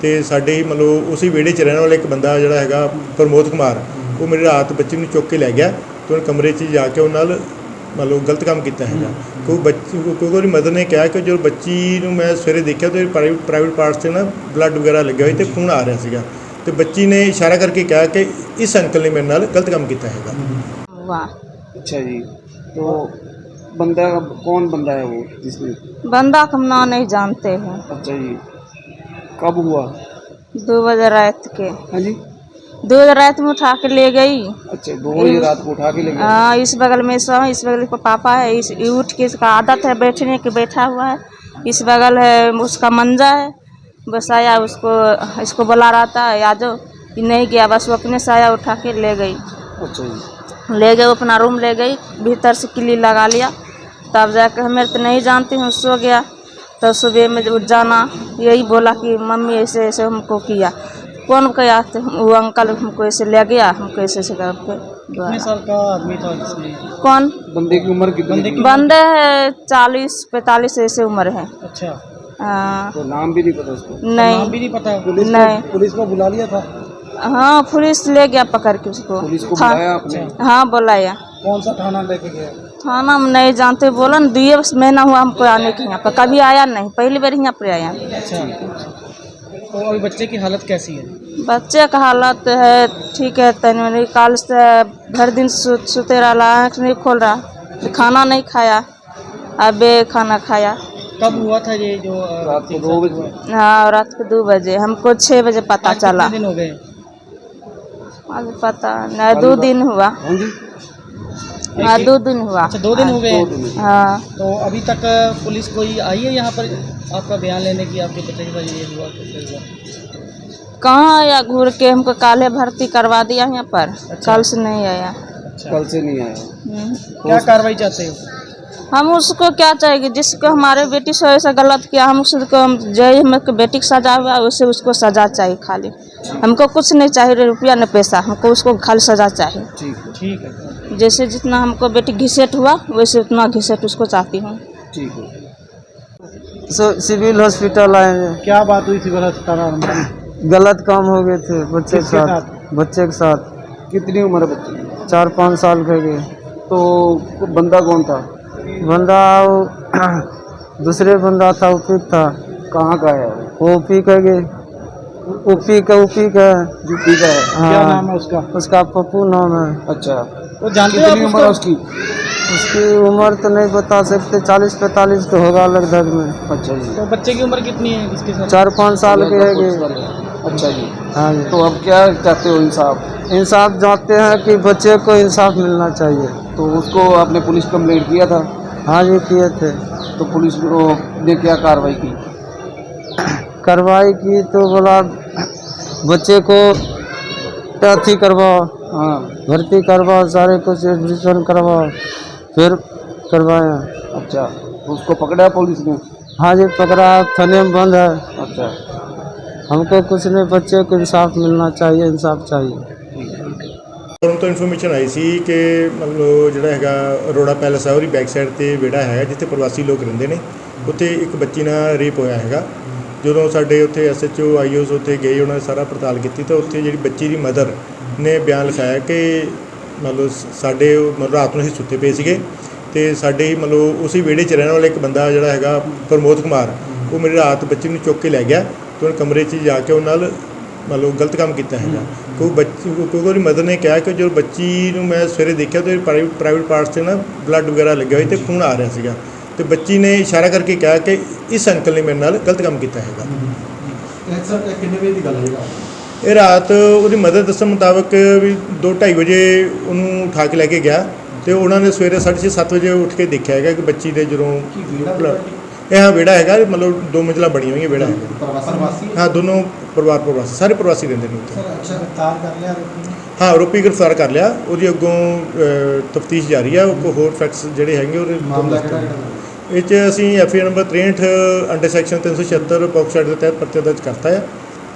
ਤੇ ਸਾਡੇ ਹੀ ਮਤਲਬ ਉਸੇ ਵਿਹੜੇ 'ਚ ਰਹਿਣ ਵਾਲਾ ਇੱਕ ਬੰਦਾ ਜਿਹੜਾ ਹੈਗਾ ਪ੍ਰਮੋਦ ਕੁਮਾਰ ਉਹ ਮੇਰੀ ਰਾਤ ਬੱਚੀ ਨੂੰ ਚੁੱਕ ਕੇ ਲੈ ਗਿਆ ਤੇ ਉਹਨੇ ਕਮਰੇ 'ਚ ਜਾ ਕੇ ਉਹ ਨਾਲ ਮਤਲਬ ਗਲਤ ਕੰਮ ਕੀਤਾ ਹੈਗਾ ਕੋਈ ਬੱਚੀ ਕਿਉਂਕਿ ਉਹਦੀ ਮਦਰ ਨੇ ਕਿਹਾ ਕਿ ਜਦੋਂ ਬੱਚੀ ਨੂੰ ਮੈਂ ਸਵੇਰੇ ਦੇਖਿਆ ਤੇ ਪ੍ਰਾਈਵੇਟ ਪ੍ਰਾਈਵੇਟ ਪਾਰਟਸ 'ਤੇ ਨਾ ਬਲੱਡ ਵਗੈਰਾ ਲੱਗਿਆ ਹੋਇਆ ਤੇ ਖੂਨ ਆ ਰਿਹਾ ਸੀਗਾ ਤੇ ਬੱਚੀ ਨੇ ਇਸ਼ਾਰਾ ਕਰਕੇ ਕਿਹਾ ਕਿ ਇਸ ਅੰਕਲ ਨੇ ਮੇਰੇ ਨਾਲ ਗਲਤ ਕੰਮ ਕੀਤਾ ਹੈਗਾ हुआ अच्छा जी तो बंदा कौन बंदा है वो जिसने बंदा का हम नाम नहीं जानते हैं अच्छा जी कब हुआ? दो बजे रात के। हाँ जी। दो बजे रात में उठा के ले गई। अच्छा दो बजे रात को उठा के ले गए हाँ इस बगल में सो इस बगल पे पापा है इस उठ के इसका आदत है बैठने की बैठा हुआ है। इस बगल है उसका मंजा है। बस आया उसको इसको बुला रहा था ये नहीं गया बस वो अपने से आया उठा के ले गई। अच्छा जी। ले वो अपना रूम ले गई भीतर से किली लगा लिया। तब जाकर हमें तो नहीं जानती हूँ सो गया। तो सुबह में जब जाना यही बोला कि मम्मी ऐसे ऐसे हमको किया। कौन कहा? तो वो अंकल हमको ऐसे ले गया हमको ऐसे ऐसे करके। साल का आदमी था कौन? बंदे की उम्र कितनी? बंदे है चालीस पैंतालीस ऐसे उम्र है। अच्छा। हाँ, तो नाम भी नहीं पता उसको? नहीं। नाम भी नहीं पता? पुलिस नहीं। पुलिस को बुला लिया था? हाँ पुलिस ले गया पकड़ के उसको। पुलिस को बुलाया आपने? हाँ बुलाया। कौन सा थाना लेके गया? थाना में नहीं जानते बोला ना दुए महीना हुआ हमको आने के यहाँ पर। कभी आया नहीं पहली बार यहाँ पर आया। अच्छा। तो अभी बच्चे की हालत कैसी है? बच्चे का हालत है ठीक है तनि काल से भर दिन सु, सुते रहा आँख नहीं खोल रहा खाना नहीं खाया अबे खाना खाया। कब हुआ था ये जो रात को दो बजे। हाँ रात को दो बजे हमको छः बजे पता चला। दिन हो गए? पता नहीं दो दिन हुआ। हाँ हाँ? दो दिन हुआ। अच्छा दो दिन हो गए। हाँ। तो अभी तक पुलिस कोई आई है यहाँ पर? आपका बयान लेने की आपके पता ही साथ ये हुआ हुआ। कहाँ आया? घूर के हमको काले भर्ती करवा दिया यहाँ पर। कल से नहीं आया। अच्छा। कल से नहीं आया। हम्म। क्या कार्रवाई चाहते हो? हम उसको क्या चाहिए जिसको हमारे बेटी से ऐसा गलत किया हम उसको हम जय हमको बेटी को सजा हुआ वैसे उसको सजा चाहिए खाली। हमको कुछ नहीं चाहिए रुपया न पैसा हमको उसको खाली सजा चाहिए। ठीक है। ठीक है। जैसे जितना हमको बेटी घिसेट हुआ वैसे उतना घिसेट उसको चाहती हूँ। ठीक है। सिविल हॉस्पिटल आए हैं। क्या बात हुई थी गलत गलत काम हो गए थे बच्चे के साथ। बच्चे के साथ। कितनी उम्र है बच्चे चार पाँच साल के गए तो बंदा कौन था? बंदा वो दूसरे बंदा था उपी था। कहाँ का है वो? उपी का गए उपी का उपी का। यूपी का है। क्या हाँ नाम है उसका? उसका पप्पू नाम है। अच्छा। वो जानते हो उम्र है उसकी? उसकी उम्र तो नहीं बता सकते चालीस पैंतालीस तो होगा लगभग में। अच्छा जी। तो बच्चे की उम्र कितनी है इसके साथ? चार पाँच साल के है अच्छा जी। हाँ जी। तो अब क्या चाहते हो इंसाफ? इंसाफ चाहते हैं कि बच्चे को इंसाफ मिलना चाहिए। तो उसको आपने पुलिस कंप्लेंट किया था? हाँ जी किए थे। तो पुलिस ने क्या कार्रवाई की? कार्रवाई की तो बोला बच्चे को अथी करवाओ हाँ। भर्ती करवाओ सारे कुछ एडमिशन करवाओ फिर करवाया। अच्छा तो उसको पकड़ा पुलिस ने? हाँ जी पकड़ा थाने में बंद है। अच्छा। हमको कुछ नहीं बच्चे को इंसाफ मिलना चाहिए इंसाफ चाहिए। ਤੁਹਾਨੂੰ ਤੋਂ ਇਨਫੋਰਮੇਸ਼ਨ ਆਈ ਸੀ ਕਿ ਮਤਲਬ ਜਿਹੜਾ ਹੈਗਾ ਅਰੋੜਾ ਪੈਲਸ ਹੈ ਉਹਦੀ ਬੈਕ ਸਾਈਡ ਤੇ ਵਿਹੜਾ ਹੈਗਾ ਜਿੱਥੇ ਪ੍ਰਵਾਸੀ ਲੋਕ ਰਹਿੰਦੇ ਨੇ। ਉੱਥੇ ਇੱਕ ਬੱਚੀ ਨਾਲ ਰੇਪ ਹੋਇਆ ਹੈਗਾ। ਜਦੋਂ ਸਾਡੇ ਉੱਥੇ ਐਸਐਚਓ ਆਈਓਸ ਉੱਥੇ ਗਏ, ਉਹਨਾਂ ਨੇ ਸਾਰਾ ਪੜਤਾਲ ਕੀਤੀ ਤਾਂ ਉੱਥੇ ਜਿਹੜੀ ਬੱਚੀ ਦੀ ਮਦਰ ਨੇ ਬਿਆਨ ਲਿਖਾਇਆ ਕਿ ਮਤਲਬ ਸਾਡੇ ਉਹ ਮਤਲਬ ਰਾਤ ਨੂੰ ਅਸੀਂ ਸੁੱਤੇ ਪਏ ਸੀਗੇ ਤੇ ਸਾਡੇ ਮਤਲਬ ਉਸੇ ਵਿਹੜੇ 'ਚ ਰਹਿਣ ਵਾਲਾ ਇੱਕ ਬੰਦਾ ਜਿਹੜਾ ਹੈਗਾ ਪ੍ਰਮੋਦ ਕੁਮਾਰ, ਉਹ ਮੇਰੀ ਰਾਤ ਬੱਚੀ ਨੂੰ ਚੁੱਕ ਕੇ ਲੈ ਗਿਆ ਤੇ ਉਹਨੇ ਕਮਰੇ 'ਚ ਜਾ ਕੇ ਉਹ ਨਾਲ ਮਤਲਬ ਗਲਤ ਕੰਮ ਕੀਤਾ ਹੈਗਾ। ਕੋਈ ਬੱਚੀ ਕਿਉਂਕਿ ਉਹਦੀ ਮਦਰ ਨੇ ਕਿਹਾ ਕਿ ਜਦੋਂ ਬੱਚੀ ਨੂੰ ਮੈਂ ਸਵੇਰੇ ਦੇਖਿਆ ਤੇ ਪ੍ਰਾਈਵੇਟ ਪ੍ਰਾਈਵੇਟ ਪਾਰਟਸ 'ਤੇ ਨਾ ਬਲੱਡ ਵਗੈਰਾ ਲੱਗਿਆ ਹੋਇਆ ਤੇ ਖੂਨ ਆ ਰਿਹਾ ਸੀਗਾ। ਤੇ ਬੱਚੀ ਨੇ ਇਸ਼ਾਰਾ ਕਰਕੇ ਕਿਹਾ ਕਿ ਇਸ ਅੰਕਲ ਨੇ ਮੇਰੇ ਨਾਲ ਗਲਤ ਕੰਮ ਕੀਤਾ ਹੈਗਾ। ਇਹ ਰਾਤ? ਉਹਦੀ ਮਦਰ ਦੱਸਣ ਮੁਤਾਬਕ ਵੀ 2:30 ਵਜੇ ਉਹਨੂੰ ਉਠਾ ਕੇ ਲੈ ਕੇ ਗਿਆ। ਤੇ ਉਹਨਾਂ ਨੇ ਸਵੇਰੇ 6:30 7 ਵਜੇ ਉੱਠ ਕੇ ਦੇਖਿਆ ਹੈਗਾ ਕਿ ਬੱਚੀ ਦੇ ਜਦੋਂ ਇਹ ਹਾਂ ਵਿਹੜਾ ਹੈਗਾ ਮਤਲਬ ਦੋ ਮੰਜ਼ਲਾ ਬਣੀਆਂ ਹੋਈਆਂ ਵਿਹੜਾ। ਹੈਗਾ ਹਾਂ ਦੋਨੋਂ ਪਰਿਵਾਰ ਪ੍ਰਵਾਸੀ ਸਾਰੇ ਪ੍ਰਵਾਸੀ ਰਹਿੰਦੇ ਨੇ ਉੱਥੇ। ਹਾਂ ਆਰੋਪੀ ਗ੍ਰਿਫਤਾਰ ਕਰ ਲਿਆ। ਉਹਦੀ ਅੱਗੋਂ ਤਫਤੀਸ਼ ਜਾਰੀ ਆ ਉਹ ਹੋਰ ਫੈਕਟਸ ਜਿਹੜੇ ਹੈਗੇ ਉਹਦੇ ਇਹ 'ਚ ਅਸੀਂ FIR number 63 under section 376 POCSO ਦੇ ਤਹਿਤ ਪਰਚਾ ਦਰਜ ਕਰਤਾ ਹੈ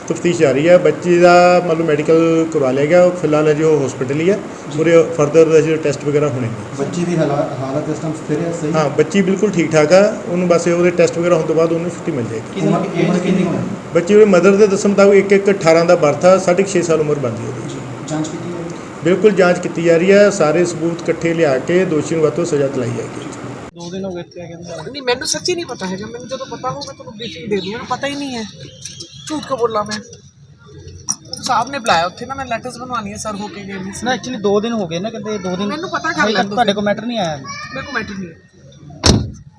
ਤਫਤੀਸ਼ ਜਾਰੀ ਹੈ। ਬੱਚੀ ਦਾ ਮਤਲਬ ਮੈਡੀਕਲ ਕਰਵਾ ਲਿਆ ਗਿਆ। ਫਿਲਹਾਲ ਜੋ ਹਸਪੀਟਲ ਹੀ ਹੈ। ਉਹਦੇ ਫਰਦਰ ਜਿਹੜੇ ਟੈਸਟ ਵਗੈਰਾ ਹੋਣੇ ਬੱਚੀ ਦੀ ਹਾਲਤ ਇਸ ਟਾਈਮ ਸਥਿਰ ਹੈ? ਸਹੀ ਹਾਂ? ਬੱਚੀ ਬਿਲਕੁਲ ਠੀਕ ਠਾਕ ਆ। ਉਹਨੂੰ ਬਸ ਉਹਦੇ ਟੈਸਟ ਵਗੈਰਾ ਹੋਣ ਤੋਂ ਬਾਅਦ ਉਹਨੂੰ ਛੁੱਟੀ ਮਿਲ ਜਾਏਗੀ। ਬੱਚੀ ਦੀ ਮਦਰ ਦੇ ਦਸਮ ਤੱਕ ਇੱਕ ਇੱਕ 18 ਦਾ ਬਰਥ ਆ। 6.5 ਸਾਲ ਉਮਰ ਬਣਦੀ ਹੈ ਜਾਂਚ ਕੀਤੀ ਬਿਲਕੁਲ ਜਾਂਚ ਕੀਤੀ ਜਾ ਰਹੀ ਹੈ। ਸਾਰੇ ਸਬੂਤ ਇਕੱਠੇ ਲਿਆ ਕੇ ਦੋਸ਼ੀ ਨੂੰ ਵੱਤੋਂ ਸਜ਼ਾ ਦਿਲਾਈ ਜਾਏਗੀ। ਦੋ ਦਿਨ ਹੋ ਗਏ ਇੱਥੇ ਆ ਨਹੀਂ ਮੈਨੂੰ ਸੱਚੀ ਨਹੀਂ ਪਤਾ ਹੈਗਾ। ਮੈਨੂੰ ਜਦੋਂ ਪਤਾ ਹੋਊਗਾ ਤੁਹਾਨੂੰ ਬਰੀਫਿੰਗ ਦੇ ਦੂੰਗਾ। ਪਤਾ ਹੀ ਨਹੀਂ ਹੈ। ਝੂਠ ਕੋ ਬੋਲਾਂ ਮੈਂ? ਸਾਹਿਬ ਨੇ ਬੁਲਾਇਆ ਉੱਥੇ ਨਾ ਮੈਂ ਲੈਟਰਸ ਬਣਵਾਣੀ ਹੈ ਸਰ ਹੋ ਕੇ ਗਏ ਨੇ। ਨਾ ਐਕਚੁਅਲੀ 2 ਦਿਨ ਹੋ ਗਏ ਨਾ ਕਹਿੰਦੇ 2 ਦਿਨ ਮੈਨੂੰ ਪਤਾ ਕਰ ਲੈਣ ਤੁਹਾਡੇ ਕੋਲ ਮੈਟਰ ਨਹੀਂ ਆਇਆ। ਮੇਰੇ ਕੋ ਮੈਟਰ ਨਹੀਂ ਹੈ।